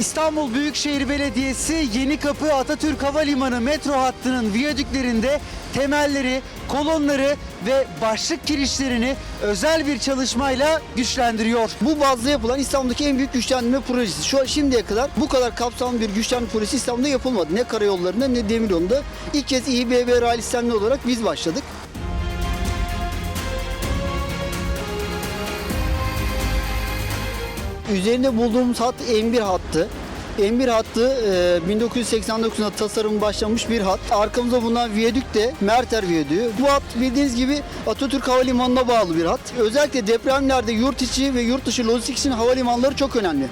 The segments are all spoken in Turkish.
İstanbul Büyükşehir Belediyesi Yenikapı Atatürk Havalimanı metro hattının viyadüklerinde temelleri, kolonları ve başlık kirişlerini özel bir çalışmayla güçlendiriyor. Bu bazda yapılan İstanbul'daki en büyük güçlendirme projesi. Şu an şimdiye kadar bu kadar kapsamlı bir güçlendirme projesi İstanbul'da yapılmadı. Ne karayollarında ne demiryolunda. İlk kez İBB raylı olarak biz başladık. Üzerinde bulduğumuz hat M1 hattı. M1 hattı e, 1989'da tasarımı başlamış bir hat. Arkamızda bulunan viyadük de Merter Viyadüğü. Bu hat bildiğiniz gibi Atatürk Havalimanı'na bağlı bir hat. Özellikle depremlerde yurt içi ve yurt dışı lojistik için havalimanları çok önemli.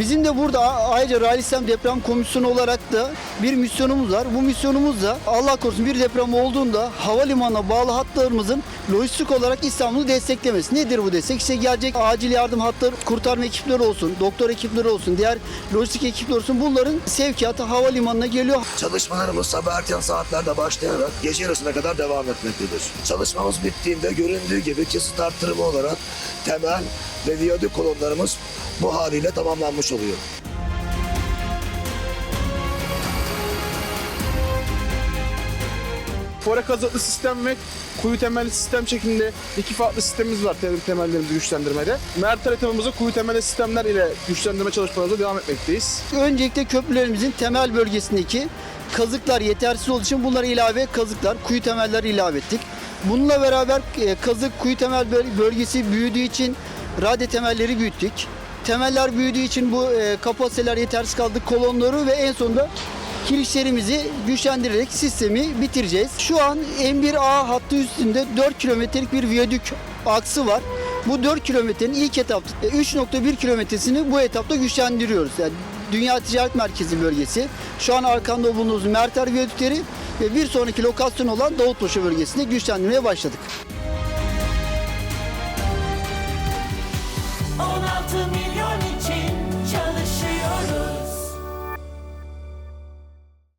Bizim de burada ayrıca Rally Sistem Deprem Komisyonu olarak da bir misyonumuz var. Bu misyonumuz da Allah korusun bir deprem olduğunda havalimanına bağlı hatlarımızın lojistik olarak İstanbul'u desteklemesi. Nedir bu destek? İşte gelecek acil yardım hatları, kurtarma ekipleri olsun, doktor ekipleri olsun, diğer lojistik ekipleri olsun. Bunların sevkiyatı havalimanına geliyor. Çalışmalarımız sabah erken saatlerde başlayarak gece yarısına kadar devam etmektedir. Çalışmamız bittiğinde göründüğü gibi kesit arttırımı olarak temel ve viyadük kolonlarımız bu haliyle tamamlanmış oluyor. Fore kazıklı sistem ve kuyu temelli sistem şeklinde iki farklı sistemimiz var tem- temellerimizi güçlendirmede. Mert haritamızı kuyu temelli sistemler ile güçlendirme çalışmalarımıza devam etmekteyiz. Öncelikle köprülerimizin temel bölgesindeki kazıklar yetersiz olduğu için bunlara ilave kazıklar, kuyu temeller ilave ettik. Bununla beraber e, kazık, kuyu temel böl- bölgesi büyüdüğü için rade temelleri büyüttük. Temeller büyüdüğü için bu e, kapasiteler yetersiz kaldı. Kolonları ve en sonunda kirişlerimizi güçlendirerek sistemi bitireceğiz. Şu an M1A hattı üstünde 4 kilometrelik bir viyadük aksı var. Bu 4 kilometrenin ilk etapta e, 3.1 kilometresini bu etapta güçlendiriyoruz. Yani Dünya Ticaret Merkezi bölgesi. Şu an arkamda bulunduğumuz Merter viyadükleri ve bir sonraki lokasyon olan Davutpaşa bölgesinde güçlendirmeye başladık.